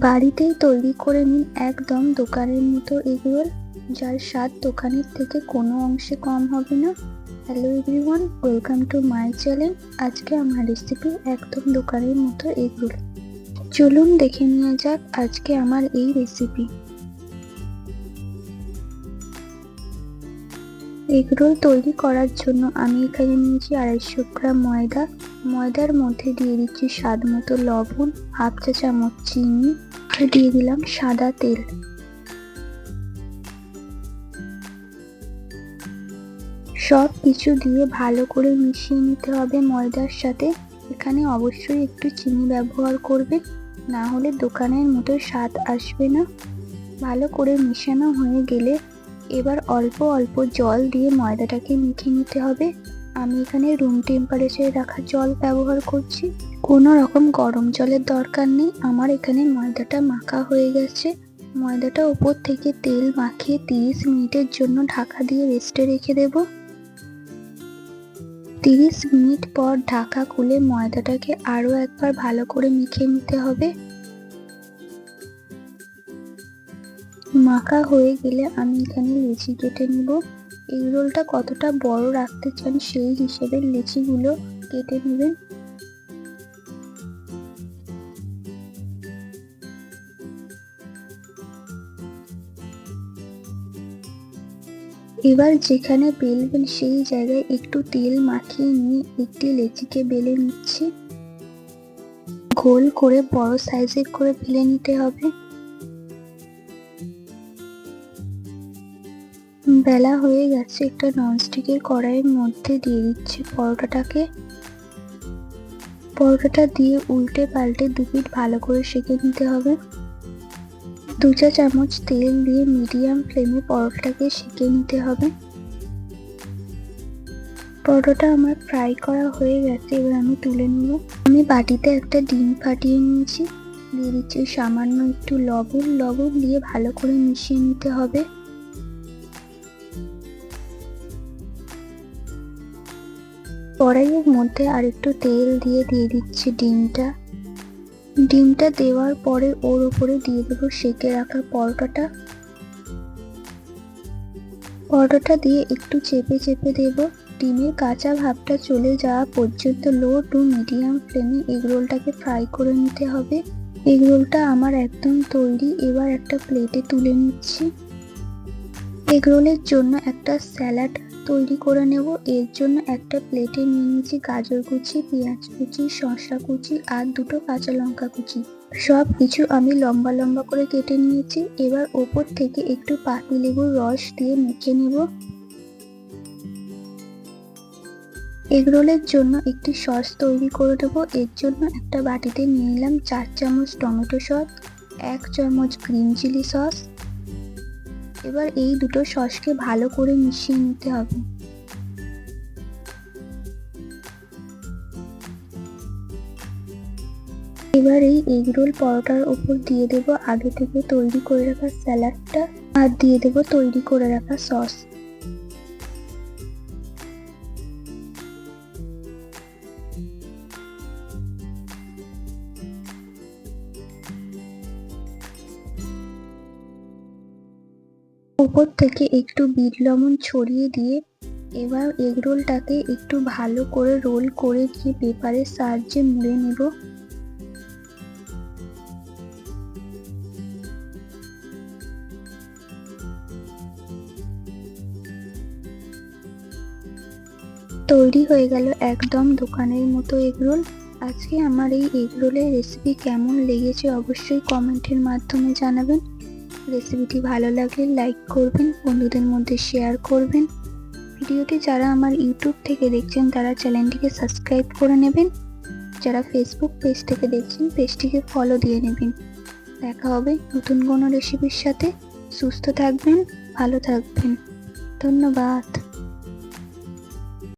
বাড়িতেই তৈরি করে নিন একদম দোকানের মতো এগরোল যার স্বাদ দোকানের থেকে কোনো অংশে কম হবে না। Hello everyone welcome to my channel আজকে আমার রেসিপি একদম দোকানের মতো এগরোল চলুন দেখে নেওয়া যাক আজকে আমার এই রেসিপি এগরোল তৈরি করার জন্য আমি এখানে নিয়েছি আড়াইশো গ্রাম ময়দা। ময়দার মধ্যে দিয়ে দিচ্ছি স্বাদ মতো লবণ, হাফ চা চামচ চিনি আর দিয়ে দিলাম সাদা তেল। সব কিছু দিয়ে ভালো করে মিশিয়ে নিতে হবে ময়দার সাথে। এখানে অবশ্যই একটু চিনি ব্যবহার করবেন না হলে দোকানের মতো স্বাদ আসবে না। ভালো করে মেশানো হয়ে গেলে এবার অল্প অল্প জল দিয়ে ময়দাটাকে মেখে নিতে হবে। আমি এখানে রুম টেম্পারেচারে রাখা জল ব্যবহার করছি। কোনো রকম গরম জলের দরকার নেই। আমার এখানে ময়দাটা মাখা হয়ে গেছে। ময়দাটা উপর থেকে তেল মাখিয়ে তিরিশ মিনিটের জন্য ঢাকা দিয়ে রেস্টে রেখে দেব। তিরিশ মিনিট পর ঢাকা খুলে ময়দাটাকে আরও একবার ভালো করে মেখে নিতে হবে। মাখা হয়ে গেলে আমি এখানে লেচি কেটে নিব। এই রোলটা কতটা বড় রাখতে চান সেই হিসেবে লেচিগুলো কেটে নেবেন। এবার যেখানে বেলবেন সেই জায়গায় একটু তেল মাখিয়ে নিয়ে একটি লেচিকে বেলে নিচ্ছি। গোল করে বড় সাইজের করে বেলে নিতে হবে। বেলা হয়ে গেছে, একটা ননস্টিকের কড়াইয়ের মধ্যে দিয়ে দিচ্ছি পরোটাটাকে। পরোটাটা দিয়ে উল্টে পাল্টে দু পিঠ ভালো করে সেঁকে নিতে হবে। দু চা চামচ তেল দিয়ে মিডিয়াম ফ্লেমে পরোটাটাকে সেঁকে নিতে হবে। পরোটা আমার ফ্রাই করা হয়ে গেছে, এবার আমি তুলে নেব। আমি বাটিতে একটা ডিম ফাটিয়ে নিয়েছি, দিয়ে দিচ্ছি সামান্য একটু লবণ। লবণ দিয়ে ভালো করে মিশিয়ে নিতে হবে। কড়াইয়ের মধ্যে আর একটু তেল দিয়ে দিয়ে দিচ্ছি ডিমটা। ডিমটা দেওয়ার পরে ওর উপরে দিয়ে দেবো সেকে রাখা পরোটাটা। পরোটাটা দিয়ে একটু চেপে চেপে দেব। ডিমের কাঁচা ভাবটা চলে যাওয়া পর্যন্ত লো টু মিডিয়াম ফ্লেমে এগরোলটাকে ফ্রাই করে নিতে হবে। এগরোলটা আমার একদম তৈরি, এবার একটা প্লেটে তুলে নিচ্ছি। এগরোলের জন্য একটা স্যালাড তৈরি করে নেব। এর জন্য একটা প্লেটে নিয়ে নিয়েছি গাজর কুচি, পেঁয়াজ কুচি, শসা কুচি আর দুটো কাঁচা লঙ্কা কুচি। সব কিছু আমি লম্বা লম্বা করে কেটে নিয়েছি। এবার ওপর থেকে একটু পাতি লেবুর রস দিয়ে মেখে নেব। এগরোলের জন্য একটি সস তৈরি করে দেবো। এর জন্য একটা বাটিতে নিয়ে নিলাম চার চামচ টমেটো সস, এক চামচ গ্রিন চিলি সস এবার এই দুটো সসকে ভালো করে মিশিয়ে নিতে হবে। এবার এই এগ রোল পরোটার ওপর দিয়ে দেব আগে থেকে তৈরি করে রাখা স্যালাডটা, আর দিয়ে দেব তৈরি করে রাখা সস। উপর থেকে একটু বিট লবণ ছড়িয়ে দিয়ে এবার এগ রোলটাকে একটু ভালো করে রোল করে দিয়ে পেপারের সাহায্যে মুড়ে নেব। তৈরি হয়ে গেল একদম দোকানের মতো এগরোল আজকে আমার এই এগরোলের রেসিপি কেমন লেগেছে অবশ্যই কমেন্টের মাধ্যমে জানাবেন। রেসিপিটি ভালো লাগলে লাইক করবেন, বন্ধুদের মধ্যে শেয়ার করবেন। ভিডিওটি যারা আমার ইউটিউব থেকে দেখছেন, তারা চ্যানেলটিকে সাবস্ক্রাইব করে নেবেন। যারা ফেসবুক পেজ থেকে দেখছেন পেজটিকে ফলো দিয়ে নেবেন। দেখা হবে নতুন কোনো রেসিপির সাথে। সুস্থ থাকবেন, ভালো থাকবেন। ধন্যবাদ।